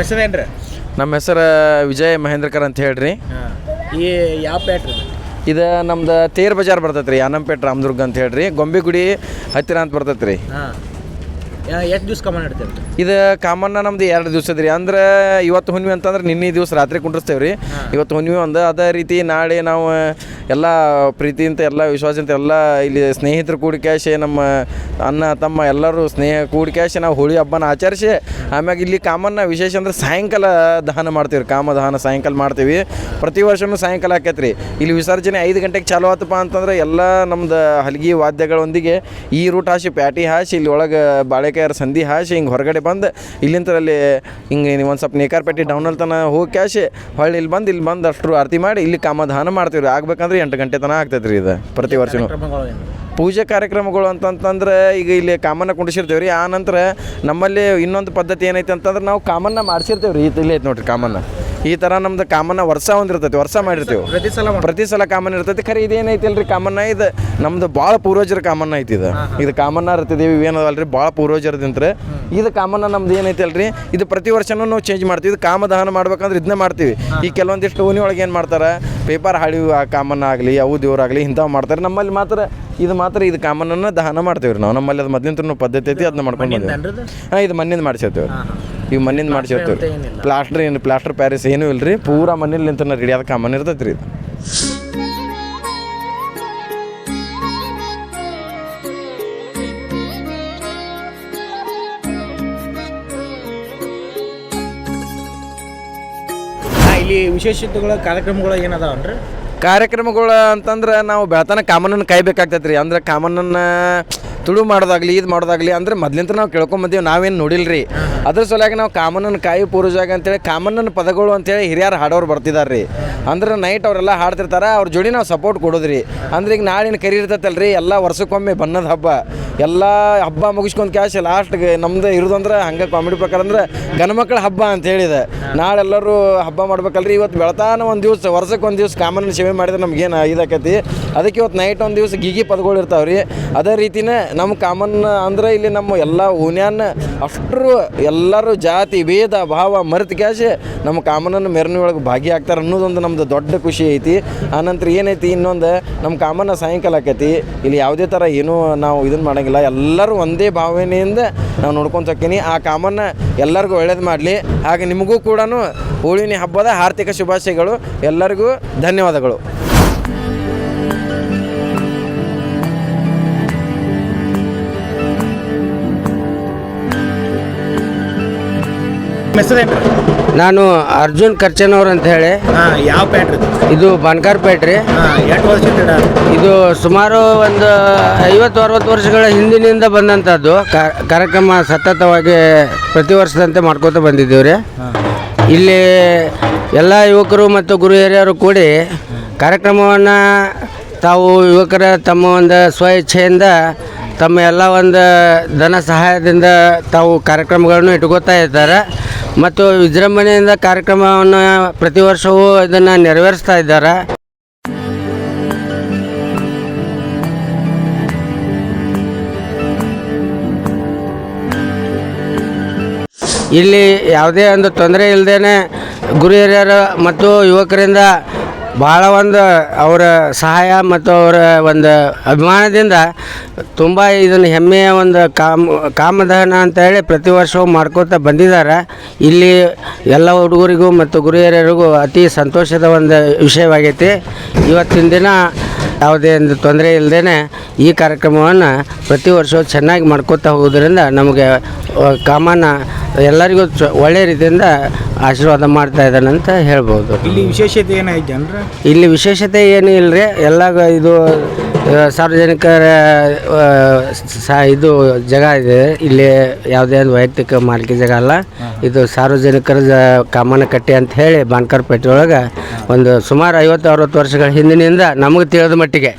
ಹೆಸರು ರೀ ನಮ್ಮ ಹೆಸರು ವಿಜಯ್ ಮಹೇಂದ್ರಕರ್ ಅಂತ ಹೇಳ್ರಿ. ಈ ಯಾವ ಪ್ಯಾಟ್ರಿ ಇದು ನಮ್ದು ತೇರ್ ಬಜಾರ್ ಬರ್ತೈತೆ ರೀ ಅನಂಪೇಟ್ ರಾಮದುರ್ಗ ಅಂತ ಹೇಳ್ರಿ. ಗೊಂಬೆಗುಡಿ ಹತ್ತಿರ ಅಂತ ಬರ್ತೈತೆ ರೀ ಎಷ್ಟು ದಿವ್ಸ ಕಾಮನ್ ಇಡ್ತೇವೆ ಇದು ಕಾಮನ್ನ ನಮ್ದು ಎರಡು ದಿವಸದ ರೀ ಅಂದ್ರೆ ಇವತ್ತು ಹುಣ್ಣಿಮೆ ಅಂತಂದ್ರೆ ನಿನ್ನೆ ದಿವಸ ರಾತ್ರಿ ಕುಂಡ್ರಸ್ತೇವೆ ರೀ ಇವತ್ತು ಹುಣ್ಣಿಮೆ ಒಂದು. ಅದೇ ರೀತಿ ನಾಳೆ ನಾವು ಎಲ್ಲ ಪ್ರೀತಿಯಿಂದ, ಎಲ್ಲ ವಿಶ್ವಾಸದಿಂದ, ಎಲ್ಲ ಇಲ್ಲಿ ಸ್ನೇಹಿತರು ಕೂಡಿ ಕ್ಯಾಶೆ ನಮ್ಮ ಅಣ್ಣ, ತಮ್ಮ ಎಲ್ಲರೂ ಸ್ನೇಹ ಕೂಡಿ ಕ್ಯಾಶೆ ನಾವು ಹೋಳಿ ಹಬ್ಬನ ಆಚರಿಸಿ, ಆಮ್ಯಾಗ ಇಲ್ಲಿ ಕಾಮನ್ನ ವಿಶೇಷ ಅಂದ್ರೆ ಸಾಯಂಕಾಲ ದಹನ ಮಾಡ್ತೀವಿ ಕಾಮ ದಹನ ಸಾಯಂಕಾಲ ಮಾಡ್ತೀವಿ. ಪ್ರತಿ ವರ್ಷವೂ ಸಾಯಂಕಾಲ ಆಕೈತೆ ರೀ ಇಲ್ಲಿ ವಿಸರ್ಜನೆ ಐದು ಗಂಟೆಗೆ ಚಾಲು ಆತಪ್ಪ ಅಂತಂದ್ರೆ ಎಲ್ಲ ನಮ್ದು ಹಲಗಿ ವಾದ್ಯಗಳೊಂದಿಗೆ ಈ ರೂಟ್ ಹಾಸಿ, ಪ್ಯಾಟಿ ಹಾಸಿ, ಇಲ್ಲಿ ಒಳಗೆ ಬಾಳೆಕಾಯರ ಸಂಧಿ ಹಾಸಿ, ಹಿಂಗೆ ಹೊರಗಡೆ ಬಂದು ಇಲ್ಲಿಂತರಲ್ಲಿ ಹಿಂಗೆ ನೀವು ಒಂದು ಸ್ವಲ್ಪ ನೇಕಾರ್ಪೇಟೆ ಡೌನಲ್ಲಿ ತನಕ ಹೋಗಿ ಕ್ಯಾಶೆ ಹೊಳ್ಳಿ ಇಲ್ಲಿ ಬಂದು ಇಲ್ಲಿ ಬಂದು ಅಷ್ಟು ಆರತಿ ಮಾಡಿ ಇಲ್ಲಿ ಕಾಮದಾನ ಮಾಡ್ತೀವಿ ರೀ ಆಗ್ಬೇಕಂದ್ರೆ ಎಂಟು ಗಂಟೆ ತನಕ ಆಗ್ತೈತೆ ರೀ ಇದು ಪ್ರತಿ ವರ್ಷ ಪೂಜೆ ಕಾರ್ಯಕ್ರಮಗಳು ಅಂತಂತಂದ್ರೆ ಈಗ ಇಲ್ಲಿ ಕಾಮನ್ನ ಕುಂಡಿಸಿರ್ತೇವೆ ರೀ ಆ ನಂತರ ನಮ್ಮಲ್ಲಿ ಇನ್ನೊಂದು ಪದ್ಧತಿ ಏನೈತೆ ಅಂತಂದ್ರೆ ನಾವು ಕಾಮನ್ನ ಮಾಡಿಸಿರ್ತೇವೆ ರೀ ಇಲ್ಲಿ ಐತೆ ನೋಡ್ರಿ ಕಾಮನ್ನ ಈ ಥರ ನಮ್ದು ಕಾಮನ್ನ ವರ್ಷ ಒಂದಿರ್ತೈತಿ ವರ್ಷ ಮಾಡಿರ್ತೀವಿ. ಪ್ರತಿ ಸಲ ಪ್ರತಿ ಸಲ ಕಾಮನ್ ಇರ್ತೈತಿ. ಖರೆ ಇದೇನೈತಿ ಅಲ್ರಿ ಕಾಮನ್ನ? ಇದು ನಮ್ದು ಭಾಳ ಪೂರ್ವಜರ ಕಾಮನ್ನ ಐತಿ ಇದು. ಇದು ಕಾಮನ್ನ ಇರ್ತಿದ್ದೀವಿ ಏನದಲ್ರಿ ಭಾಳ ಪೂರ್ವಜರದಿಂತ್ರ. ಇದು ಕಾಮನ್ನ ನಮ್ದು ಏನೈತಿ ಅಲ್ರಿ ಇದು ಪ್ರತಿ ವರ್ಷನೂ ನಾವು ಚೇಂಜ್ ಮಾಡ್ತೀವಿ. ಇದು ಕಾಮದಹನ ಮಾಡ್ಬೇಕಂದ್ರೆ ಇದನ್ನೇ ಮಾಡ್ತೀವಿ. ಈ ಕೆಲವೊಂದಿಷ್ಟು ಓನಿ ಒಳಗೆ ಏನು ಮಾಡ್ತಾರೆ? ಪೇಪರ್ ಹಾಳಿ ಆ ಕಾಮನ್ನ ಆಗಲಿ ಅವು ದೇವ್ರಾಗಲಿ ಇಂಥವು ಮಾಡ್ತಾರೆ. ನಮ್ಮಲ್ಲಿ ಮಾತ್ರ ಇದು ಮಾತ್ರ ಇದು ಕಾಮನ್ನ ದಹನ ಮಾಡ್ತೀವಿ ರೀ ನಾವು. ನಮ್ಮಲ್ಲಿ ಅದು ಮೊದಲಿಂದ ಪದ್ಧತಿ ಐತಿ ಅದನ್ನ ಮಾಡ್ಕೊಂಡು ಹಾಂ ಇದು ಮಣ್ಣಿಂದ ಮಾಡಿಸಿರ್ತೀವಿ ಇವು ಮಣ್ಣಿಂದ ಮಾಡ್ಸಿರ್ತೀವಿ ಪ್ಲಾಸ್ಟರ್ ಏನು ಪ್ಲಾಸ್ಟರ್ ಪ್ಯಾರಿಸ್ ಏನೂ ಇಲ್ಲ ರೀ ಪೂರಾ ನಿಂತನ ರೆಡಿ ಕಾಮನ್ ಇರ್ತೈತೆ ರೀ ಇಲ್ಲಿ ವಿಶೇಷತೆಗಳ ಕಾರ್ಯಕ್ರಮಗಳು ಏನದಾವನ್ರಿ? ಕಾರ್ಯಕ್ರಮಗಳು ಅಂತಂದ್ರೆ ನಾವು ಬೆಳತನ ಕಾಮನನ್ನು ಕಾಯ್ಬೇಕಾಗ್ತೈತೆ ರೀ ಅಂದ್ರೆ ಕಾಮನನ್ನು ತುಳು ಮಾಡೋದಾಗ್ಲಿ ಇದು ಮಾಡೋದಾಗ್ಲಿ, ಅಂದ್ರೆ ಮೊದ್ಲಿಂತ ನಾವು ಕೇಳ್ಕೊಂಬಂದೀವಿ ನಾವೇನು ನೋಡಿಲ್ಲ ರೀ ಅದ್ರ ಸಲುವಾಗಿ ನಾವು ಕಾಮಣ್ಣನ ಕಾಯಿ ಪೂರ್ವಜಾಗ ಅಂತೇಳಿ ಕಾಮನ್ನನ ಪದಗಳು ಅಂತೇಳಿ ಹಿರಿಯರು ಹಾಡೋರು ಬರ್ತಿದ್ದಾರೆ ರೀ ಅಂದ್ರೆ ನೈಟ್ ಅವರೆಲ್ಲ ಹಾಡ್ತಿರ್ತಾರೆ, ಅವ್ರ ಜೋಡಿ ನಾವು ಸಪೋರ್ಟ್ ಕೊಡೋದ್ರಿ. ಅಂದ್ರೆ ಈಗ ನಾಳಿನ ಕರಿ ಇರ್ತೈತಲ್ರಿ, ಎಲ್ಲ ವರ್ಷಕ್ಕೊಮ್ಮೆ ಬಣ್ಣದ ಹಬ್ಬ. ಎಲ್ಲ ಹಬ್ಬ ಮುಗಿಸ್ಕೊಂಡು ಕ್ಯಾಶ್ ಲಾಸ್ಟ್ಗೆ ನಮ್ದು ಇರೋದಂದ್ರೆ ಹಂಗೆ ಕಾಮಿಡಿ ಪ್ರಕಾರ ಅಂದ್ರೆ ಗಣಮಕ್ಕಳ ಹಬ್ಬ ಅಂತ ಹೇಳಿದೆ. ನಾಳೆಲ್ಲರೂ ಹಬ್ಬ ಮಾಡ್ಬೇಕಲ್ರಿ, ಇವತ್ತು ಬೆಳತಾನ ಒಂದು ದಿವಸ, ವರ್ಷಕ್ಕೆ ಒಂದು ದಿವಸ ಕಾಮನ್ ಸೇವೆ ಮಾಡಿದ್ರೆ ನಮ್ಗೇನು ಇದಾಕೈತಿ? ಅದಕ್ಕೆ ಇವತ್ತು ನೈಟ್ ಒಂದು ದಿವಸ ಗೀಗಿ ಪದಗಳು ಇರ್ತಾವೆ ರೀ ಅದೇ ರೀತಿನೇ ನಮ್ಮ ಕಾಮನ್ ಅಂದ್ರೆ ಇಲ್ಲಿ ನಮ್ಮ ಎಲ್ಲ ಓನ್ಯಾನ ಅಷ್ಟರು ಎಲ್ಲರೂ ಜಾತಿ, ಭೇದ, ಭಾವ ಮರೆತು ಕ್ಯಾಶ್ ನಮ್ಮ ಕಾಮನನ್ನು ಮೆರವಣಿಗೆ ಭಾಗಿಯಾಗ್ತಾರೆ ಅನ್ನೋದೊಂದು ನಮ್ದು ದೊಡ್ಡ ಖುಷಿ ಐತಿ. ಆನಂತರ ಏನೈತಿ ಇನ್ನೊಂದು, ನಮ್ಮ ಕಾಮನ್ನ ಸಾಯಂಕಾಲ ಆಕೈತಿ. ಇಲ್ಲಿ ಯಾವುದೇ ಥರ ಏನೂ ನಾವು ಇದನ್ನು ಮಾಡಂಗಿಲ್ಲ. ಎಲ್ಲರೂ ಒಂದೇ ಭಾವನೆಯಿಂದ ನಾವು ನೋಡ್ಕೊಂತ ಆ ಕಾಮನ್ನ ಎಲ್ಲರಿಗೂ ಒಳ್ಳೇದು ಮಾಡಲಿ. ಹಾಗೆ ನಿಮಗೂ ಕೂಡ ಹೋಳಿನಿ ಹಬ್ಬದ ಆರ್ಥಿಕ ಶುಭಾಶಯಗಳು. ಎಲ್ಲರಿಗೂ ಧನ್ಯವಾದಗಳು. ಹೆಸರು ಏನ್ರಿ ನಾನು ಅರ್ಜುನ್ ಖರ್ಚನವ್ರು ಅಂತ ಹೇಳಿ. ಯಾವ ಪ್ಯಾಟ್ರಿ ಇದು? ಬನ್ಕಾರ್ ಪೇಟ್ರಿ ಹಾಂ ವರ್ಷ ಇದು ಸುಮಾರು ಒಂದು ಐವತ್ತು ಅರವತ್ತು ವರ್ಷಗಳ ಹಿಂದಿನಿಂದ ಬಂದಂಥದ್ದು ಕಾರ್ಯಕ್ರಮ ಸತತವಾಗಿ ಪ್ರತಿ ವರ್ಷದಂತೆ ಮಾಡ್ಕೋತ ಬಂದಿದ್ದೀವಿ ರೀ. ಇಲ್ಲಿ ಎಲ್ಲ ಯುವಕರು ಮತ್ತು ಗುರು ಹಿರಿಯರು ಕೂಡಿ ಕಾರ್ಯಕ್ರಮವನ್ನು ತಾವು ಯುವಕರ ತಮ್ಮ ಒಂದು ಸ್ವ ಇಚ್ಛೆಯಿಂದ ತಮ್ಮ ಎಲ್ಲ ಒಂದು ಧನ ಸಹಾಯದಿಂದ ತಾವು ಕಾರ್ಯಕ್ರಮಗಳನ್ನು ಇಟ್ಕೋತಾ ಇದ್ದಾರೆ. ಮತ್ತು ವಿಜೃಂಭಣೆಯಿಂದ ಕಾರ್ಯಕ್ರಮವನ್ನು ಪ್ರತಿ ವರ್ಷವೂ ಇದನ್ನು ನೆರವೇರಿಸ್ತಾ ಇದ್ದಾರೆ. ಇಲ್ಲಿ ಯಾವುದೇ ಒಂದು ತೊಂದರೆ ಇಲ್ಲದೇ ಗುರು ಹಿರಿಯರು ಮತ್ತು ಯುವಕರಿಂದ ಭಾಳ ಒಂದು ಅವರ ಸಹಾಯ ಮತ್ತು ಅವರ ಒಂದು ಅಭಿಮಾನದಿಂದ ತುಂಬ ಇದನ್ನು ಹೆಮ್ಮೆಯ ಒಂದು ಕಾಮ ಕಾಮದಹನ ಅಂತ ಹೇಳಿ ಪ್ರತಿ ವರ್ಷವೂ ಮಾಡ್ಕೋತ ಬಂದಿದ್ದಾರೆ. ಇಲ್ಲಿ ಎಲ್ಲ ಹುಡುಗರಿಗೂ ಮತ್ತು ಗುರುಹಿರಿಯರಿಗೂ ಅತಿ ಸಂತೋಷದ ಒಂದು ವಿಷಯವಾಗೈತಿ. ಇವತ್ತಿನ ದಿನ ಯಾವುದೇ ಒಂದು ತೊಂದರೆ ಇಲ್ಲದೇ ಈ ಕಾರ್ಯಕ್ರಮವನ್ನು ಪ್ರತಿ ವರ್ಷ ಚೆನ್ನಾಗಿ ಮಾಡ್ಕೋತಾ ಹೋಗೋದ್ರಿಂದ ನಮಗೆ ಕಾಮನ್ನ ಕಾಮನ ಎಲ್ಲರಿಗೂ ಒಳ್ಳೆಯ ರೀತಿಯಿಂದ ಆಶೀರ್ವಾದ ಮಾಡ್ತಾ ಇದ್ದಾನೆ ಅಂತ ಹೇಳ್ಬೋದು. ಇಲ್ಲಿ ವಿಶೇಷತೆ ಏನಾಯ್ತು ಅಂದ್ರೆ ಇಲ್ಲಿ ವಿಶೇಷತೆ ಏನೂ ಇಲ್ಲರಿ ಎಲ್ಲ ಇದು ಸಾರ್ವಜನಿಕರ ಸಾ ಇದು ಜಾಗ ಇದೆ. ಇಲ್ಲಿ ಯಾವುದೇ ಒಂದು ವೈಯಕ್ತಿಕ ಮಾಲಿಕೆ ಜಾಗ ಅಲ್ಲ. ಇದು ಸಾರ್ವಜನಿಕರ ಜ- ಕಾಮನ ಕಟ್ಟೆ ಅಂತ ಹೇಳಿ ಬಾನ್ಕರ್ಪೇಟೆ ಒಳಗೆ ಒಂದು ಸುಮಾರು ಐವತ್ತು ಅರವತ್ತು ವರ್ಷಗಳ ಹಿಂದಿನಿಂದ ನಮಗೆ ತಿಳಿದ ಮಟ್ಟಿಗೆ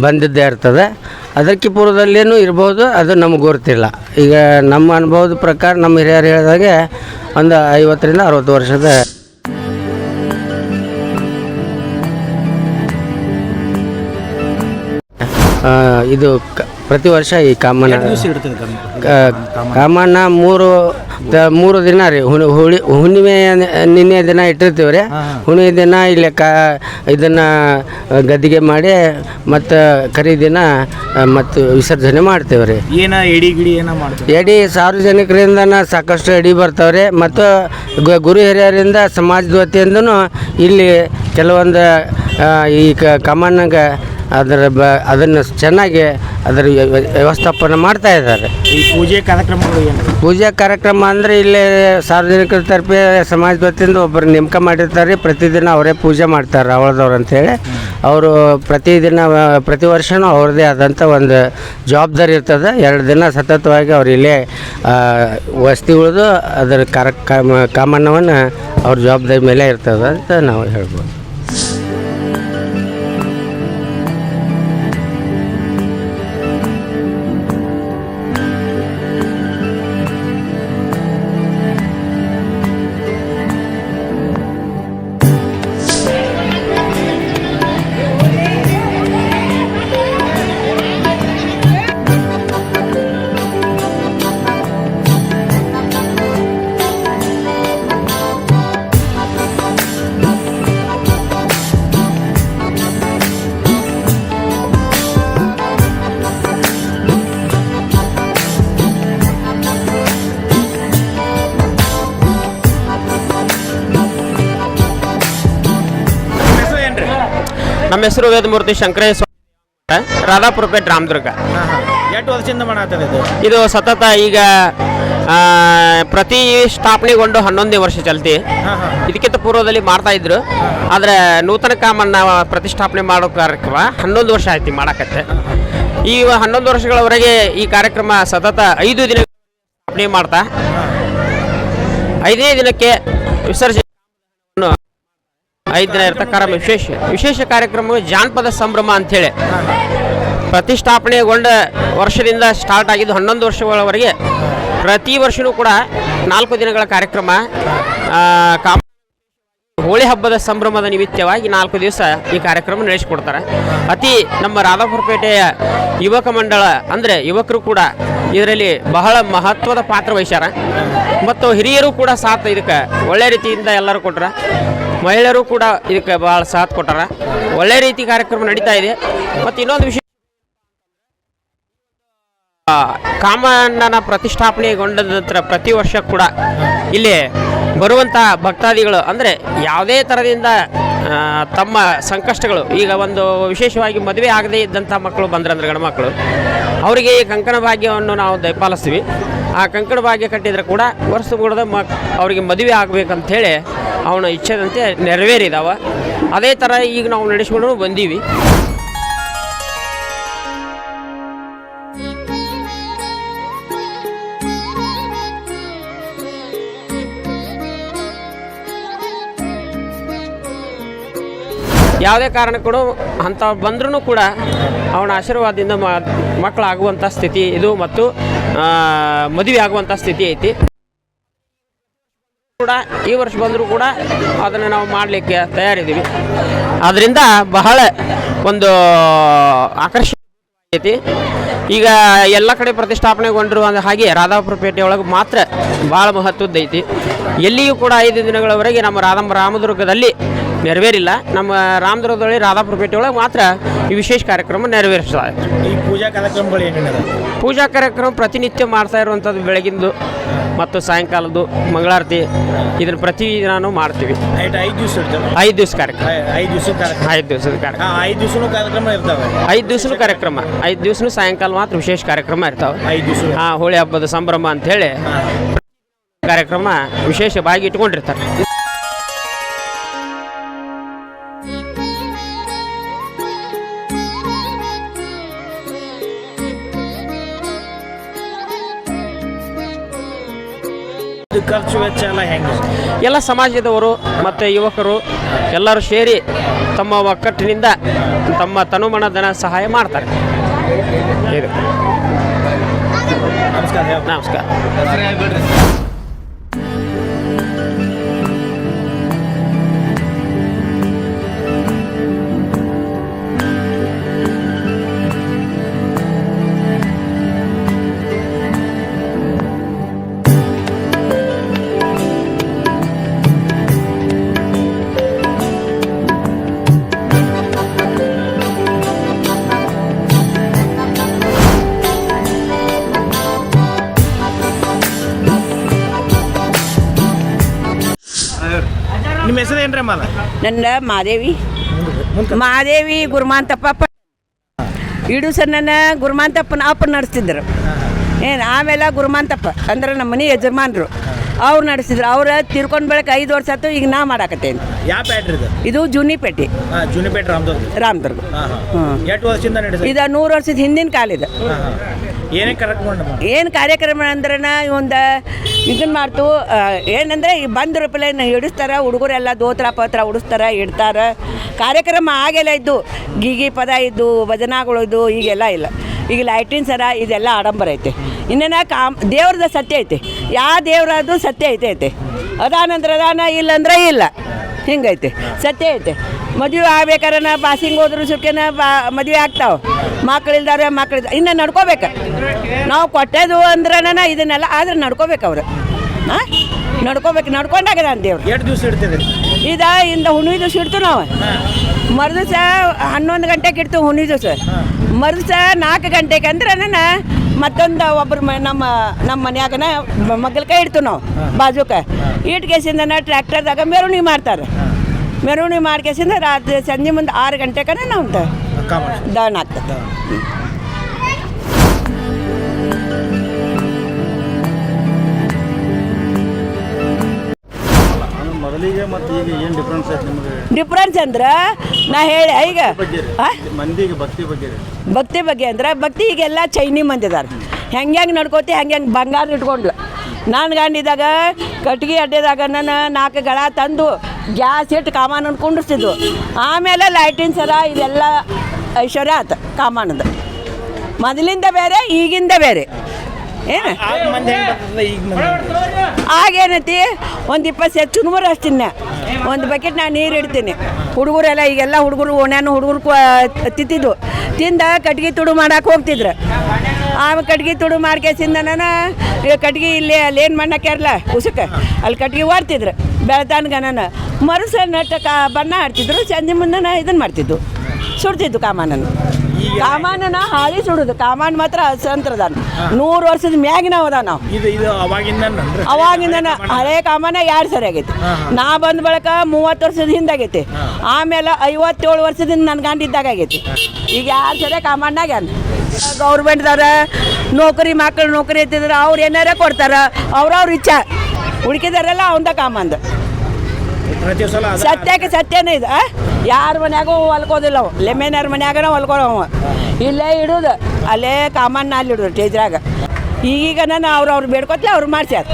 ಬಂದಿದ್ದೇ ಇರ್ತದೆ. ಅದಕ್ಕೆ ಪೂರ್ವದಲ್ಲೇನೂ ಇರ್ಬೋದು ಅದು ನಮಗೆ ಗೊತ್ತಿಲ್ಲ. ಈಗ ನಮ್ಮ ಅನುಭವದ ಪ್ರಕಾರ ನಮ್ಮ ಹಿರಿಯರು ಹೇಳಿದಾಗೆ ಒಂದು ಐವತ್ತರಿಂದ ಅರವತ್ತು ವರ್ಷದ ಇದು ಕ- ಪ್ರತಿ ವರ್ಷ ಈ ಕಾಮಣ್ಣ ಕ- ಕಾಮಣ್ಣ ಮೂರು ಮೂರು ದಿನ ರೀ. ಹುಣಿ ಹುಳಿ ಹುಣ್ಣಿಮೆ ನಿನ್ನೆ ದಿನ ಇಟ್ಟಿರ್ತೀವಿ ರೀ ಹುಣ್ಣಿಮೆ ದಿನ ಇಲ್ಲಿ ಕಾ ಇದನ್ನು ಗದ್ದಿಗೆ ಮಾಡಿ ಮತ್ತು ಕರಿ ದಿನ ಮತ್ತು ವಿಸರ್ಜನೆ ಮಾಡ್ತೇವೆ ರೀ ಏನ ಎಡಿ ಗಿಡಿ ಏನ ಮಾಡ್ತೀವಿ ಎಡಿ ಸಾರ್ವಜನಿಕರಿಂದ ಸಾಕಷ್ಟು ಎಡಿ ಬರ್ತಾವ್ರೆ. ಮತ್ತು ಗು- ಗುರು ಹಿರಿಯರಿಂದ ಸಮಾಜದ ವತಿಯಿಂದನೂ ಇಲ್ಲಿ ಕೆಲವೊಂದು ಆ, ಈ ಕ ಕಮಣ್ಣಗೆ ಅದರ ಬ ಅದನ್ನು ಚೆನ್ನಾಗಿ ಅದರ ವ್ಯ- ವ್ಯ- ವ್ಯವಸ್ಥಾಪನೆ ಮಾಡ್ತಾ ಇದ್ದಾರೆ. ಈ ಪೂಜೆ ಕಾರ್ಯಕ್ರಮಗಳು ಏನು? ಪೂಜಾ ಕಾರ್ಯಕ್ರಮ ಅಂದರೆ ಇಲ್ಲಿ ಸಾರ್ವಜನಿಕರ ತರಪಿ ಸಮಾಜದ ವತಿಯಿಂದ ಒಬ್ಬರು ನೇಮಕ ಮಾಡಿರ್ತಾರೆ. ಪ್ರತಿದಿನ ಅವರೇ ಪೂಜೆ ಮಾಡ್ತಾರೆ ಅವಳದವ್ರು ಅಂತೇಳಿ ಅವರು ಪ್ರತಿದಿನ ಪ್ರತಿ ವರ್ಷವೂ ಅವ್ರದ್ದೇ ಆದಂಥ ಒಂದು ಜವಾಬ್ದಾರಿ ಇರ್ತದೆ. ಎರಡು ದಿನ ಸತತವಾಗಿ ಅವ್ರು ಇಲ್ಲೇ ವಸ್ತಿ ಉಳಿದು ಅದರ ಕಾರ್ಯಕ್ರಮ ಕಾಮ ಕಾಮಣ್ಣವನ್ನು ಅವ್ರ ಜವಾಬ್ದಾರಿ ಮೇಲೆ ಇರ್ತದೆ ಅಂತ ನಾವು ಹೇಳ್ಬೋದು. ನಮ್ಮ ಹೆಸರು ವೇದಮೂರ್ತಿ ಶಂಕರೇಶ ರಾಧಾಪುರ ಪೇಟ್ ರಾಧಾಪುರಪೇಟ್ ರಾಮದುರ್ಗ. ಎಷ್ಟು ವರ್ಷದಿಂದ ಮಾಡತ್ತದ ಇದು? ಇದು ಸತತ ಈಗ ಪ್ರತಿ ಸ್ಥಾಪನೆಗೊಂಡು ಹನ್ನೊಂದನೇ ವರ್ಷ ಚಲ್ತಿ. ಇದಕ್ಕಿಂತ ಪೂರ್ವದಲ್ಲಿ ಮಾಡ್ತಾ ಇದ್ರು. ಆದರೆ ನೂತನ ಕಾಮನ್ನ ಪ್ರತಿಷ್ಠಾಪನೆ ಮಾಡೋ ಕಾರ್ಯಕ್ರಮ ಹನ್ನೊಂದು ವರ್ಷ ಆಯ್ತು ಮಾಡಕತ್ತೆ. ಈ ಹನ್ನೊಂದು ವರ್ಷಗಳವರೆಗೆ ಈ ಕಾರ್ಯಕ್ರಮ ಸತತ ಐದು ದಿನ ಸ್ಥಾಪನೆ ಮಾಡ್ತಾ. ಐದನೇ ದಿನಕ್ಕೆ ವಿಸರ್ಜನೆ ಐದು ದಿನ ಇರ್ತಕ್ಕಂಥ ವಿಶೇಷ. ವಿಶೇಷ ಕಾರ್ಯಕ್ರಮ ಜಾನಪದ ಸಂಭ್ರಮ ಅಂಥೇಳಿ. ಪ್ರತಿಷ್ಠಾಪನೆಗೊಂಡ ವರ್ಷದಿಂದ ಸ್ಟಾರ್ಟ್ ಆಗಿದ್ದು ಹನ್ನೊಂದು ವರ್ಷಗಳವರೆಗೆ. ಪ್ರತಿ ವರ್ಷವೂ ಕೂಡ ನಾಲ್ಕು ದಿನಗಳ ಕಾರ್ಯಕ್ರಮ. ಕಾಮ ಹೋಳಿ ಹಬ್ಬದ ಸಂಭ್ರಮದ ನಿಮಿತ್ತವಾಗಿ ನಾಲ್ಕು ದಿವಸ ಈ ಕಾರ್ಯಕ್ರಮ ನಡೆಸಿಕೊಡ್ತಾರೆ. ಅತಿ ನಮ್ಮ ರಾಧಾಪುರಪೇಟೆಯ ಯುವಕ ಮಂಡಳ, ಅಂದರೆ ಯುವಕರು ಕೂಡ ಇದರಲ್ಲಿ ಬಹಳ ಮಹತ್ವದ ಪಾತ್ರ ವಹಿಸ್ಯಾರ. ಮತ್ತು ಹಿರಿಯರು ಕೂಡ ಸಾಥ್ ಇದಕ್ಕೆ ಒಳ್ಳೆ ರೀತಿಯಿಂದ ಎಲ್ಲರೂ ಕೊಟ್ಟರೆ ಮಹಿಳೆಯರು ಕೂಡ ಇದಕ್ಕೆ ಬಹಳ ಸಾಥ್ ಕೊಟ್ಟಾರ. ಒಳ್ಳೆ ರೀತಿ ಕಾರ್ಯಕ್ರಮ ನಡೀತಾ ಇದೆ. ಮತ್ತು ಇನ್ನೊಂದು ವಿಷಯ ಕಾಮಣ್ಣನ ಪ್ರತಿಷ್ಠಾಪನೆಗೊಂಡ ನಂತರ ಪ್ರತಿ ವರ್ಷ ಕೂಡ ಇಲ್ಲಿ ಬರುವಂಥ ಭಕ್ತಾದಿಗಳು ಅಂದರೆ ಯಾವುದೇ ಥರದಿಂದ ತಮ್ಮ ಸಂಕಷ್ಟಗಳು, ಈಗ ಒಂದು ವಿಶೇಷವಾಗಿ ಮದುವೆ ಆಗದೇ ಇದ್ದಂಥ ಮಕ್ಕಳು ಬಂದ್ರಂದ್ರೆ ಗಂಡು ಮಕ್ಕಳು, ಅವರಿಗೆ ಈ ಕಂಕಣ ಭಾಗ್ಯವನ್ನು ನಾವು ದಯಪಾಲಿಸ್ತೀವಿ ಆ ಕಂಕಣ ಭಾಗ್ಯ ಕಟ್ಟಿದ್ರೆ ಕೂಡ ವರ್ಷ ಕೂಡ ಮಕ್ ಅವರಿಗೆ ಮದುವೆ ಆಗಬೇಕಂಥೇಳಿ ಅವನ ಇಚ್ಛೆದಂತೆ ನೆರವೇರಿದಾವ. ಅದೇ ಥರ ಈಗ ನಾವು ನಡೆಸ್ಕೊಂಡು ಬಂದೀವಿ. ಯಾವುದೇ ಕಾರಣಕ್ಕೂ ಅಂಥ ಬಂದ್ರೂ ಕೂಡ ಅವನ ಆಶೀರ್ವಾದದಿಂದ ಮಕ್ಕಳಾಗುವಂಥ ಸ್ಥಿತಿ ಇದು ಮತ್ತು ಮದುವೆ ಆಗುವಂಥ ಸ್ಥಿತಿ ಐತಿ. ಕೂಡ ಈ ವರ್ಷ ಬಂದರೂ ಕೂಡ ಅದನ್ನು ನಾವು ಮಾಡಲಿಕ್ಕೆ ತಯಾರಿದ್ದೀವಿ. ಅದರಿಂದ ಬಹಳ ಒಂದು ಆಕರ್ಷಣೆ ಈಗ ಎಲ್ಲ ಕಡೆ ಪ್ರತಿಷ್ಠಾಪನೆಗೊಂಡಿರುವ ಹಾಗೆ ರಾಧಾಪುರ ಪೇಟೆ ಒಳಗೆ ಮಾತ್ರ ಭಾಳ ಮಹತ್ವದ್ದೈತಿ ಎಲ್ಲಿಯೂ ಕೂಡ ಐದು ದಿನಗಳವರೆಗೆ ನಮ್ಮ ರಾಧಮ್ಮ ರಾಮದುರ್ಗದಲ್ಲಿ ನೆರವೇರಿಲ್ಲ. ನಮ್ಮ ರಾಮದುರ್ಗದೊಳಗೆ ರಾಧಾಪುರ ಪೇಟೆ ಒಳಗೆ ಮಾತ್ರ ಈ ವಿಶೇಷ ಕಾರ್ಯಕ್ರಮ ನೆರವೇರಿಸ್ತಾ ಈ ಪೂಜಾ ಕಾರ್ಯಕ್ರಮಗಳು ಏನೇನಿದೆ ಪೂಜಾ ಕಾರ್ಯಕ್ರಮ ಪ್ರತಿನಿತ್ಯ ಮಾಡ್ತಾ ಇರುವಂಥದ್ದು ಬೆಳಗಿಂದು ಮತ್ತು ಸಾಯಂಕಾಲದ್ದು ಮಂಗಳಾರತಿ. ಇದನ್ನು ಪ್ರತಿ ದಿನಾನು ಮಾಡ್ತೀವಿ ಐದು ದಿವಸ ಕಾರ್ಯಕ್ರಮ ಐದು ದಿವಸ ಕಾರ್ಯಕ್ರಮ. ಐದು ದಿವಸ ಕಾರ್ಯಕ್ರಮ. ಐದು ದಿವಸದ ಕಾರ್ಯಕ್ರಮ. ಹಾಂ ಐದು ದಿವಸನೂ ಕಾರ್ಯಕ್ರಮ ಇರ್ತವೆ. ಐದು ದಿವಸನೂ ಕಾರ್ಯಕ್ರಮ. ಐದು ದಿವಸನೂ ಸಾಯಂಕಾಲ ಮಾತ್ರ ವಿಶೇಷ ಕಾರ್ಯಕ್ರಮ ಇರ್ತಾವೆ. ಐದು ದಿವಸ ಆ ಹೋಳಿ ಹಬ್ಬದ ಸಂಭ್ರಮ ಅಂಥೇಳಿ ಕಾರ್ಯಕ್ರಮ ವಿಶೇಷವಾಗಿ ಇಟ್ಕೊಂಡಿರ್ತಾರೆ. ಖರ್ಚು ವೆಚ್ಚ ಎಲ್ಲ ಹೆಂಗೆ? ಎಲ್ಲ ಸಮಾಜದವರು ಮತ್ತು ಯುವಕರು ಎಲ್ಲರೂ ಸೇರಿ ತಮ್ಮ ಒಕ್ಕಟ್ಟಿನಿಂದ ತಮ್ಮ ತನುಮನ ಧನ ಸಹಾಯ ಮಾಡ್ತಾರೆ. ಇದು. ನಮಸ್ಕಾರ. ನಮಸ್ಕಾರ. ಹೆಸರು ಏನ್ರಿ ಅಮ್ಮ ನನ್ನ ಮಾದೇವಿ. ಮಾದೇವಿ ಗುರುಮಾಂತಪ್ಪ ಪ ಇಡು ಸಣ್ಣನ ಗುರುಮಾಂತಪ್ಪನ ಅಪ್ಪ ನಡೆಸ್ತಿದ್ರು. ಏನು ಆಮೇಲೆ ಗುರುಮಾಂತಪ್ಪ ಅಂದ್ರೆ ನಮ್ಮ ಮನೆ ಯಜಮಾನ್ರು ಅವ್ರು ನಡೆಸಿದ್ರು ಅವ್ರ ತಿರ್ಕೊಂಡ್ ಬೆಳಕ ಐದು ವರ್ಷ ಆಯ್ತು ಈಗ ನಾ ಮಾಡಾಕತ್ತೇನೆ. ಯಾವ ಇದು? ಜೂನಿಪೇಟೆ ಜುನಿಪೇಟ್ ರಾಮದುರ್ಗ. ರಾಮದುರ್ಗ. ಇದು ನೂರು ವರ್ಷದ ಹಿಂದಿನ ಕಾಲ ಇದು. ಏನೇ ಕರೆಕ್ಟ್ ಮಾಡಿ. ಏನು ಕಾರ್ಯಕ್ರಮ ಅಂದ್ರೆ ಒಂದು ಇದನ್ನ ಮಾಡ್ತು ಏನಂದ್ರೆ ಈ ಬಂದ ರೂಪಾಯಿ ಹಿಡಿಸ್ತಾರ ಹುಡುಗರೆಲ್ಲ ದೋತ್ರ ಪತ್ರ ಉಡಿಸ್ತಾರ, ಇಡ್ತಾರ. ಕಾರ್ಯಕ್ರಮ ಆಗೆಲ್ಲ ಇದ್ದು, ಗೀಗಿ ಪದ ಇದ್ದು, ಭಜನಾಗಳು ಇದ್ದು, ಈಗೆಲ್ಲ ಇಲ್ಲ. ಈಗ ಲೈಟಿನ್ ಸರ, ಇದೆಲ್ಲ ಆಡಂಬರ ಐತೆ. ಇನ್ನೇನ ಕಾಮ್, ದೇವ್ರದ ಸತ್ಯ ಐತೆ. ಯಾವ ದೇವ್ರದ್ದು ಸತ್ಯ ಐತೆ ಐತೆ. ಅದಾನಂದ್ರೆ ಅದಾನ, ಇಲ್ಲಂದ್ರೆ ಇಲ್ಲ. ಹಿಂಗೈತೆ? ಸತ್ಯ ಐತೆ. ಮದುವೆ ಆಗ್ಬೇಕಾರೆ ಪಾಸಿಂಗ್ ಹೋದ್ರು ಸುಖನ ಬಾ ಮದುವೆ ಆಗ್ತಾವ. ಮಕ್ಕಳಿಲ್ದಾರೆ ಮಕ್ಕಳಿದ್ದ ಇನ್ನು ನಡ್ಕೋಬೇಕು. ನಾವು ಕೊಟ್ಟದು ಅಂದ್ರನ ಇದನ್ನೆಲ್ಲ ಆದ್ರೆ ನಡ್ಕೋಬೇಕು ಅವ್ರು. ಹಾಂ ನಡ್ಕೋಬೇಕು ನಡ್ಕೊಂಡಾಗ ನಾನು ದೇವ್ರು. ಎರಡು ದಿವಸ ಇಡ್ತೀವಿ ಇದ ಇಂದ ಹುಣ್ಣಿ ದಿವಸ ಇಡ್ತು ನಾವು. ಮರುದಿವಸ ಹನ್ನೊಂದು ಗಂಟೆಗೆ ಇಡ್ತು ಹುಣ್ಣಿ ದಿವಸ. ಮರುದಿವಸ ನಾಲ್ಕು ಗಂಟೆಗೆ ಅಂದ್ರೆ ನನ್ನ ಮತ್ತೊಂದು ಒಬ್ಬರು ಮ- ನಮ್ಮ ನಮ್ಮ ಮನ್ಯಾಗನ ಮಗ್ಗಲ ಕೈ ಇಡ್ತು ನಾವು ಬಾಜುಕ. ಇಟ್ಕೇಸಿಂದ ಟ್ರ್ಯಾಕ್ಟರ್ದಾಗ ಮೆರವಣಿ ಮಾಡ್ತಾರೆ. ಮೆರವಣಿಗೆ ಮಾಡ್ಕೇಸಿಂದ ರಾತ್ರಿ ಸಂಜೆ ಮುಂದೆ ಆರು ಗಂಟೆಗನ ನಾವು ದಹನ ಆಗ್ತದೆ. ಮೊದಲಿಗೆ ಮತ್ತು ಈಗ ಏನು ಡಿಫ್ರೆನ್ಸ್ ಐತೆ ನಿಮಗೆ? ಡಿಫ್ರೆನ್ಸ್ ಅಂದ್ರೆ ನಾ ಹೇಳಿ ಈಗ ಆ? ಮಂದಿಗೆ ಭಕ್ತಿ ಬಗ್ಗೆ ರೀ. ಭಕ್ತಿ ಬಗ್ಗೆ ಅಂದ್ರೆ ಭಕ್ತಿ ಈಗೆಲ್ಲ ಚೈನಿ ಮಂದಿ ಇದಾರೆ ಹೆಂಗೆ ಹೆಂಗೆ ನಡ್ಕೋತಿ ಹೆಂಗೆ ಹೆಂಗೆ ಬಂಗಾರ ಇಟ್ಕೊಂಡ್ಲು. ನಾನು ಗಂಡಿದಾಗ ಕಟ್ಗೆ ಅಡ್ಡಿದಾಗ ನಾನು ನಾಲ್ಕು ಗಳ ತಂದು ಗ್ಯಾಸ್ ಇಟ್ಟು ಕಾಮಾನ ಕುಂಡಿಸ್ತಿದ್ವು ಆಮೇಲೆ ಲೈಟಿನ್ ಸರ ಇದೆಲ್ಲ ಐಶ್ವರ್ಯ ಆತ ಕಾಮಾನದ ಮೊದಲಿಂದ ಬೇರೆ ಈಗಿಂದ ಬೇರೆ. ಏನು? ಆಗೇನೈತಿ ಒಂದು ಇಪ್ಪತ್ತು ಸೆಟ್ ಚುನುಮರು ಹಚ್ತೀನಿ ಒಂದು ಬಕೆಟ್ ನಾನು ನೀರು ಇಡ್ತೀನಿ. ಹುಡುಗರೆಲ್ಲ ಈಗೆಲ್ಲ ಹುಡುಗರು ಓಣ್ಯಾನು ಹುಡುಗರು ತಿಂತಿದ್ದು. ತಿಂದ ಕಟ್ಗೆ ತುಡು ಮಾಡಕ್ಕೆ ಹೋಗ್ತಿದ್ರು. ಆ ಕಟ್ಗೆ ತುಡು ಮಾಡ್ಕೇಸಿಂದ ನಾನು ಈಗ ಕಟ್ಗೆ ಇಲ್ಲಿ ಅಲ್ಲಿ ಏನು ಮಣ್ಣಕ್ಯಾರಲ್ಲ ಉಸುಕ. ಅಲ್ಲಿ ಕಟ್ಗೆ ಓಡ್ತಿದ್ರು. ಬೆಳತಾನ್ಗ ನಾನು. ಮರುಸ ನಟ್ಟ ಕಾ ಬಣ್ಣ ಆಡ್ತಿದ್ರು ಸಂಜೆ ಮುಂದೆ ಇದನ್ನು ಮಾಡ್ತಿದ್ದು. ಸುಡ್ತಿದ್ದು ಕಾಮಾನನ್ನು ಕಾಮಾನನ ಹಾಳಿ ಸುಡುದು. ಕಾಮಾನ್ ಮಾತ್ರ ಅಸಂತ್ರದಾನ ನೂರು ವರ್ಷದ ಮ್ಯಾಗಿನ ಅದ ನಾವು ಇದು ಇದು ಅವಾಗಿಂದ ಅವಾಗಿಂದ ಹಳೆ ಕಾಮಾನ ಸರಿ ಆಗೈತಿ? ನಾ ಬಂದ ಬಳಿಕ ಮೂವತ್ತು ವರ್ಷದ ಹಿಂದಾಗೈತಿ ಆಮೇಲೆ ಐವತ್ತೇಳು ವರ್ಷದಿಂದ ನನ್ನ ಗಂಡ ಇದ್ದಾಗ ಆಗೈತಿ. ಈಗ ಯಾರು ಸರಿ ಕಾಮಣ್ಣಾಗ ಗೌರ್ಮೆಂಟ್ದವ್ರ ನೌಕರಿ ಮಕ್ಕಳು ನೌಕರಿ ಎತ್ತಿದ್ರೆ ಅವ್ರು ಏನಾರ ಕೊಡ್ತಾರ ಅವ್ರವ್ರ ಇಚ್ಛಾ. ಹುಡುಕಿದಾರಲ್ಲ ಅವಂದ ಕಾಮಂದ ಸತ್ಯಕ್ಕೆ ಸತ್ಯನೇ ಇದು ಯಾರ ಮನ್ಯಾಗೂ ಹೊಲ್ಕೋದಿಲ್ಲ ಅವು. ಲೆಮೆನರ್ ಮನ್ಯಾಗನ ಹೊಲ್ಕೊಳವ ಇಲ್ಲೇ ಇಡೋದು. ಅಲ್ಲೇ ಕಾಮಣ್ಣ ಅಲ್ಲಿ ಇಡೋದು ಟೇಜ್ರಾಗ ಈಗೀಗ ನಾನು ಅವ್ರು ಅವ್ರು ಬೇಡ್ಕೊತಿ ಅವ್ರು ಮಾಡ್ಸ್ಯಾರ.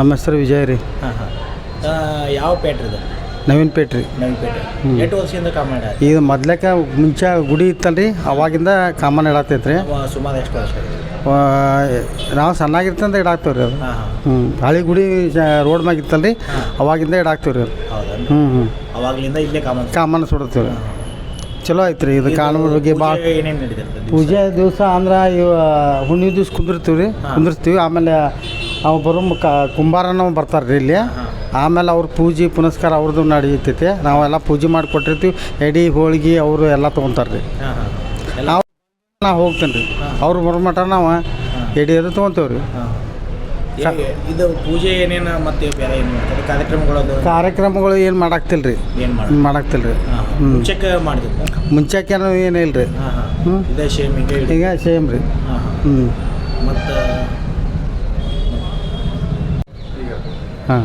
ನಮ್ಮ ಹೆಸರು ವಿಜಯ್ ರೀ. ಹಾಂ ಹಾಂ. ಯಾವ ಪೇಟ್ರಿ ಇದು? ನವೀನ್ ಪೇಟ್ ರೀ ನವೀನ್ ಪೇಟೆ ವರ್ಷದಿಂದ ಕಾಮನ್ ಈಗ ಮೊದ್ಲಕ್ಕೆ ಮುಂಚೆ ಗುಡಿ ಇತ್ತಲ್ರಿ ಅವಾಗಿಂದ ಕಾಮನ್ ಇಡಾತೈತೆ ರೀ ಸುಮಾರು ಎಷ್ಟು ವರ್ಷ? ನಾವು ಸಣ್ಣಾಗಿರ್ತಂದ ಇಡಾಕ್ತೇವೆ ರೀ ಅದು ಹ್ಞೂ ಹಳಿ ಗುಡಿ ರೋಡ್ ಮ್ಯಾಗ ಇತ್ತಲ್ರಿ ಅವಾಗಿಂದ ಇಡಾಕ್ತೇವೆ ರೀ ಅದು ಹ್ಞೂ ಹ್ಞೂ ಅವಾಗಲಿಂದ ಇಲ್ಲೇ ಕಾಮನ್ ಕಾಮನ್ ಸುಡ್ತೀವಿ ರೀ ಚಲೋ ಐತ್ರಿ ಇದು ಕಾನೂನು ಬಗ್ಗೆ ಭಾಳ ಪೂಜೆ ದಿವಸ ಅಂದ್ರೆ ಇವ ಹುಣ್ಣಿಮೆ ದಿವ್ಸ ಕುಂದಿರ್ತೀವಿ ರೀ ಕುಂದಿರ್ತೀವಿ. ಆಮೇಲೆ ಅವು ಬರೋ ಕ ಕುಂಬಾರನ ಬರ್ತಾರೆ ರೀ ಇಲ್ಲಿ. ಆಮೇಲೆ ಅವ್ರ ಪೂಜೆ ಪುನಸ್ಕಾರ ಅವ್ರದ್ದು ನಡೆಯುತ್ತೈತಿ ನಾವೆಲ್ಲ ಪೂಜೆ ಮಾಡಿಕೊಟ್ಟಿರ್ತೀವಿ. ಎಡಿ ಹೋಳಿಗೆ ಅವರು ಎಲ್ಲ ತೊಗೊತಾರೆ ರೀ. ನಾವು ನಾ ಹೋಗ್ತೇನೆ ರೀ. ಅವ್ರು ಬರೋ ನಾವು ಎಡಿ ಅದು ತೊಗೊತೇವೆ ರೀ ಇದು ಪೂಜೆ ಏನೇನು ಮತ್ತೆ ಬೇರೆ ಏನು ಮಾಡ್ತಾರೆ? ಕಾರ್ಯಕ್ರಮಗಳದು ಕಾರ್ಯಕ್ರಮಗಳು ಏನು ಮಾಡಾಕ್ತಿಲ್ಲ ರೀ. ಏನು ಮಾಡಿ ಮಾಡಾಕ್ತಿಲ್ಲ ರೀ. ಮುಂಚೆಕ್ಕೆ ಹ್ಞೂ ಮುಂಚೆಕ್ಕೆ ಏನೂ ಏನಿಲ್ಲ ರೀ ಹ್ಞೂ ಇದೇ ಹಿಂಗೆ ಈಗ ಸೇಮ್ ರೀ. ಹ್ಞೂ ಮತ್ತು ಹಾಂ.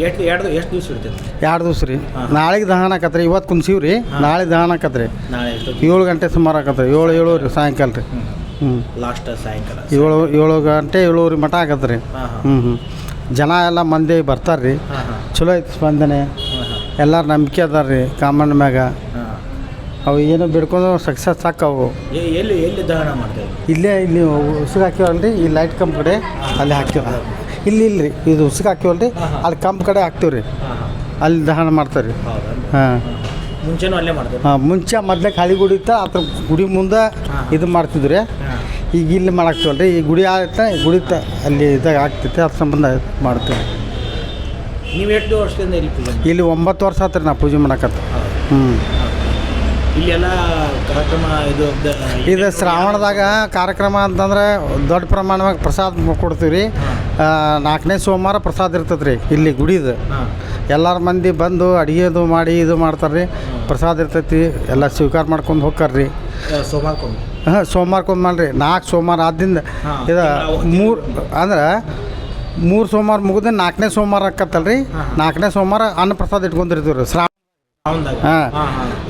ಎಷ್ಟು ಎರಡು ಎಷ್ಟು ದಿವಸ ಇರ್ತೈತೆ? ಎರಡು ದಿವ್ಸ ರೀ. ನಾಳೆಗೆ ದಹನ ಆಕತ್ರಿ ಇವತ್ತು ಕುಂದ್ಸೀವಿ ರೀ. ನಾಳೆ ದಹನ ಆಕತ್ರಿ ನಾಳೆ ಏಳು ಗಂಟೆ ಸುಮಾರು ಆಕತ್ರಿ ಏಳು ಏಳು ರೀ ಸಾಯಂಕಾಲ ರೀ. ಹ್ಞೂ ಲಾಸ್ಟ್ ಸಾಯಂಕಾಲ. ಏಳು ಏಳು ಗಂಟೆ ಏಳುವರೆ ಆಗತ್ತೆ ರೀ ಹಾಂ ಹಾಂ. ಹ್ಞೂ ಹ್ಞೂ ಜನ ಎಲ್ಲ ಮಂದಿ ಬರ್ತಾರೆ ರೀ. ಚಲೋ ಐತಿ ಸ್ಪಂದನೆ. ಎಲ್ಲರ ನಂಬಿಕೆ ಅದಾರ ರೀ ಕಾಮಣ್ಣ ಮ್ಯಾಗ. ಅವು ಏನು ಬಿಡ್ಕೊಂಡು ಸಕ್ಸಸ್ ಎ- ಎಲ್ಲಿ ಎಲ್ಲಿ ದಹನ ಮಾಡ್ತೇವೆ ಇಲ್ಲೇ ಇಲ್ಲಿ ಉಸುಕು ಹಾಕಿವಲ್ರಿ ಈ ಲೈಟ್ ಕಂಪ್ ಕಡೆ ಅಲ್ಲಿ ಹಾಕಿವ ಇಲ್ಲಿ ಇಲ್ರಿ ಇದು ಉಸುಕು ಹಾಕಿವಲ್ರಿ ಅಲ್ಲಿ ಕಂಪ್ ಕಡೆ ಹಾಕ್ತೀವಿ ರೀ ಅಲ್ಲಿ ದಹನ ಮಾಡ್ತಾರೆ ರೀ ಹಾಂ. ಮುಂಚೆನೂ ಅಲ್ಲೇ ಮಾಡ್ತೇವೆ ಹಾಂ ಮುಂಚೆ ಮೊದಲೇ ಖಾಲಿ ಗುಡಿ ಇತ್ತ ಅದ್ರ ಗುಡಿ ಮುಂದೆ ಇದು ಮಾಡ್ತಿದ್ವಿ ರೀ ಈಗ ಇಲ್ಲಿ ಮಾಡಾಕ್ತೀವಲ್ರಿ. ಈ ಗುಡಿ ಆಗುತ್ತೆ ಗುಡಿ ತ ಅಲ್ಲಿ ಇದಾಗ ಆಗ್ತೈತೆ ಅದ್ರ ಸಂಬಂಧ ಮಾಡ್ತೀವಿ. ನೀವು ಎಷ್ಟು ವರ್ಷದಿಂದ ಇಲ್ಲಿ ಪೂಜೆ ಇಲ್ಲಿ ಒಂಬತ್ತು ವರ್ಷ ಆತ್ರಿ ನಾ ಪೂಜೆ ಮಾಡಕತ್ತ. ಹ್ಞೂ ಇಲ್ಲೆಲ್ಲ ಕಾರ್ಯಕ್ರಮ ಇದು ಇದು ಶ್ರಾವಣದಾಗ ಕಾರ್ಯಕ್ರಮ ಅಂತಂದ್ರೆ ದೊಡ್ಡ ಪ್ರಮಾಣವಾಗಿ ಪ್ರಸಾದ ಕೊಡ್ತೀವಿ ರೀ ನಾಲ್ಕನೇ ಸೋಮವಾರ ಪ್ರಸಾದ ಇರ್ತದೆ ರೀ ಇಲ್ಲಿ ಗುಡಿದು. ಎಲ್ಲರ ಮಂದಿ ಬಂದು ಅಡುಗೆದು ಮಾಡಿ ಇದು ಮಾಡ್ತಾರೆ ರೀ ಪ್ರಸಾದ ಇರ್ತೈತಿ ಎಲ್ಲ ಸ್ವೀಕಾರ ಮಾಡ್ಕೊಂಡು ಹೋಗ್ತಾರೆ ರೀ ಸೋಮಾರ್ಕೊಂಡು ಹಾಂ ಸೋಮವಾರಕ್ಕೊಂದು ಮಾಡ್ರಿ. ನಾಲ್ಕು ಸೋಮವಾರ ಆದ್ದರಿಂದ ಇದು ಮೂರು ಅಂದ್ರೆ ಮೂರು ಸೋಮವಾರ ಮುಗಿದ ನಾಲ್ಕನೇ ಸೋಮವಾರ ಆಕತ್ತಲ್ರಿ. ರೀ ಹಾ, ಹಾ. ನಾಲ್ಕನೇ ಸೋಮವಾರ ಅನ್ನ ಪ್ರಸಾದ ಇಟ್ಕೊಂಡಿರ್ತೀವಿ ರೀ ಹಾಂ.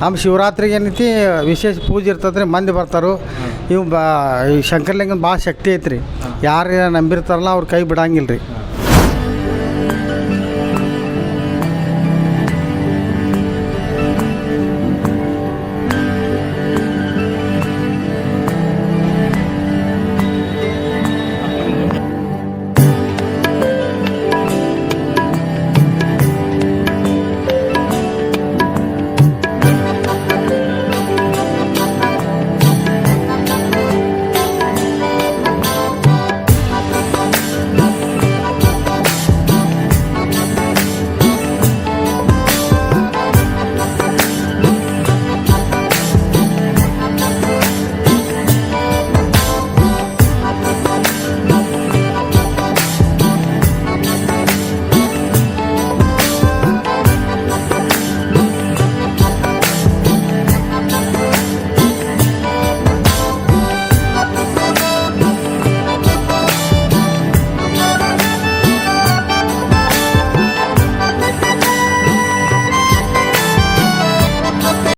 ನಮ್ಮ ಶಿವರಾತ್ರಿಗೆ ಏನೈತಿ ವಿಶೇಷ ಪೂಜೆ ಇರ್ತದೆ ರೀ ಮಂದಿ ಬರ್ತಾರೆ. ಇವು ಬಾ ಈ ಶಂಕರಲಿಂಗನ ಭಾಳ ಶಕ್ತಿ ಐತ್ರಿ. ಯಾರು ನಂಬಿರ್ತಾರಲ್ಲ ಅವ್ರ ಕೈ ಬಿಡಂಗಿಲ್ಲ ರೀ